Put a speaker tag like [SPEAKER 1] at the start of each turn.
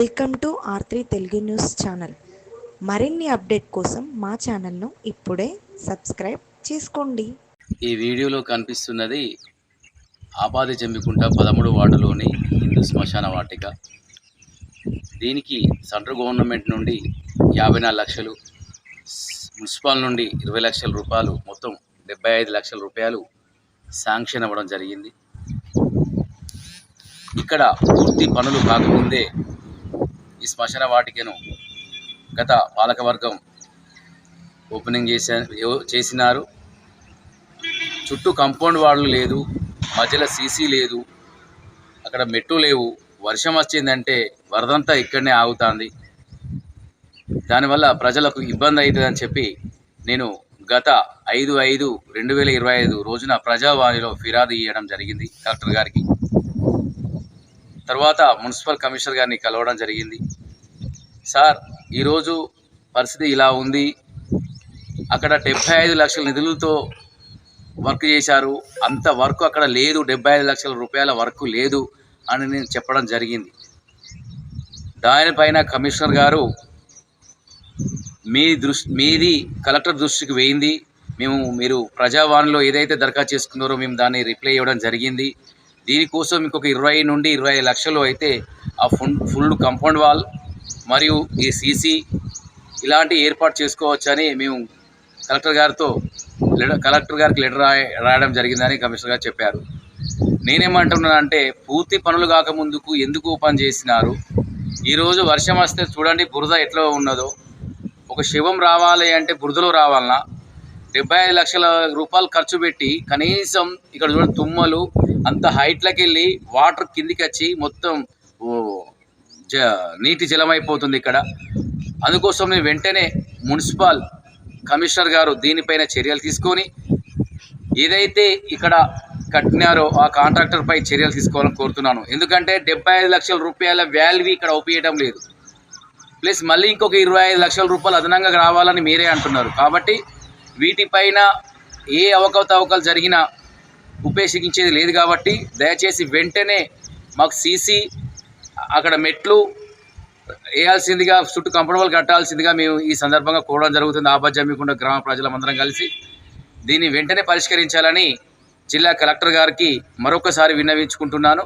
[SPEAKER 1] Welcome to R three Telugu news channel. మరిన్ని update కోసం మా ఛానల్ను ఇప్పుడే సబ్స్క్రైబ్ చేసుకోండి.
[SPEAKER 2] ఈ వీడియోలో కనిపిస్తున్నది ఆపాది జమ్మికుంట పదమూడు వార్డులోని హిందూ శ్మశాన వాటిక. దీనికి సెంట్రల్ గవర్నమెంట్ నుండి యాభై నాలుగు లక్షలు మున్సిపల్ నుండి ఇరవై లక్షల రూపాయలు మొత్తం డెబ్బై ఐదు లక్షల రూపాయలు శాంక్షన్ అవ్వడం జరిగింది. ఇక్కడ పూర్తి పనులు కాకముందే ఈ శ్మశాన వాటికను గత పాలకవర్గం ఓపెనింగ్ చేసే చేసినారు. చుట్టూ కంపౌండ్ వాళ్ళు లేదు మధ్యలో సీసీ లేదు అక్కడ మెట్టు లేవు. వర్షం వచ్చిందంటే వరదంతా ఇక్కడనే ఆగుతుంది. దానివల్ల ప్రజలకు ఇబ్బంది అవుతుందని చెప్పి నేను గత ఐదు ఐదు రెండు వేల ఇరవై ఐదు రోజున ప్రజావాణిలో ఫిర్యాదు ఇవ్వడం జరిగింది కలెక్టర్ గారికి. తర్వాత మున్సిపల్ కమిషనర్ గారిని కలవడం జరిగింది. సార్ ఈరోజు పరిస్థితి ఇలా ఉంది. అక్కడ డెబ్బై ఐదు లక్షల నిధులతో వర్క్ చేశారు. అంత వర్క్ అక్కడ లేదు. డెబ్బై ఐదు లక్షల రూపాయల వర్క్ లేదు అని నేను చెప్పడం జరిగింది. దానిపైన కమిషనర్ గారు మీ దృష్టి మీది కలెక్టర్ దృష్టికి వేయింది. మేము మీరు ప్రజావాణిలో ఏదైతే దరఖాస్తు చేసుకున్నారో మేము దాన్ని రిప్లై ఇవ్వడం జరిగింది. దీనికోసం మీకు ఒక ఇరవై నుండి ఇరవై లక్షలు అయితే ఆ ఫుల్ ఫుల్ కంపౌండ్ వాల్ మరియు ఈ సీసీ ఇలాంటి ఏర్పాటు చేసుకోవచ్చని మేము కలెక్టర్ గారితో కలెక్టర్ గారికి లెటర్ రాయ రాయడం జరిగిందని కమిషనర్ గారు చెప్పారు. నేనేమంటున్నానంటే పూర్తి పనులు కాకముందుకు ఎందుకు ఓపెన్ చేసినారు? ఈరోజు వర్షం వస్తే చూడండి బురద ఎట్లా ఉన్నదో. ఒక శివం రావాలి అంటే బురదలో రావాలన్నా డెబ్బై ఐదు లక్షల రూపాయలు ఖర్చు పెట్టి కనీసం ఇక్కడ చూడండి తుమ్మలు అంత హైట్లోకి వెళ్ళి వాటర్ కిందికి వచ్చి మొత్తం జ నీటి జలమైపోతుంది ఇక్కడ. అందుకోసం నేను వెంటనే మున్సిపల్ కమిషనర్ గారు దీనిపైన చర్యలు తీసుకొని ఏదైతే ఇక్కడ కట్టినారో ఆ కాంట్రాక్టర్పై చర్యలు తీసుకోవాలని కోరుతున్నాను. ఎందుకంటే డెబ్బై ఐదు లక్షల రూపాయల వాల్యూ ఇక్కడ ఉపయోగం లేదు. ప్లస్ మళ్ళీ ఇంకొక ఇరవై ఐదు లక్షల రూపాయలు అదనంగా రావాలని మీరే అంటున్నారు. కాబట్టి వీటిపైన ఏ అవకతవకలు జరిగినా ఉపేక్షించేది లేదు కాబట్టి దయచేసి వెంటనే మాకు సీసీ అక్కడ మెట్లు వేయాల్సిందిగా చుట్టూ కంఫర్టబుల్ కట్టాల్సిందిగా మేము ఈ సందర్భంగా కోరడం జరుగుతుంది. ఆపజ్జమ్మికుండా గ్రామ ప్రజలందరం కలిసి దీన్ని వెంటనే పరిష్కరించాలని జిల్లా కలెక్టర్ గారికి మరొకసారి విన్నవించుకుంటున్నాను.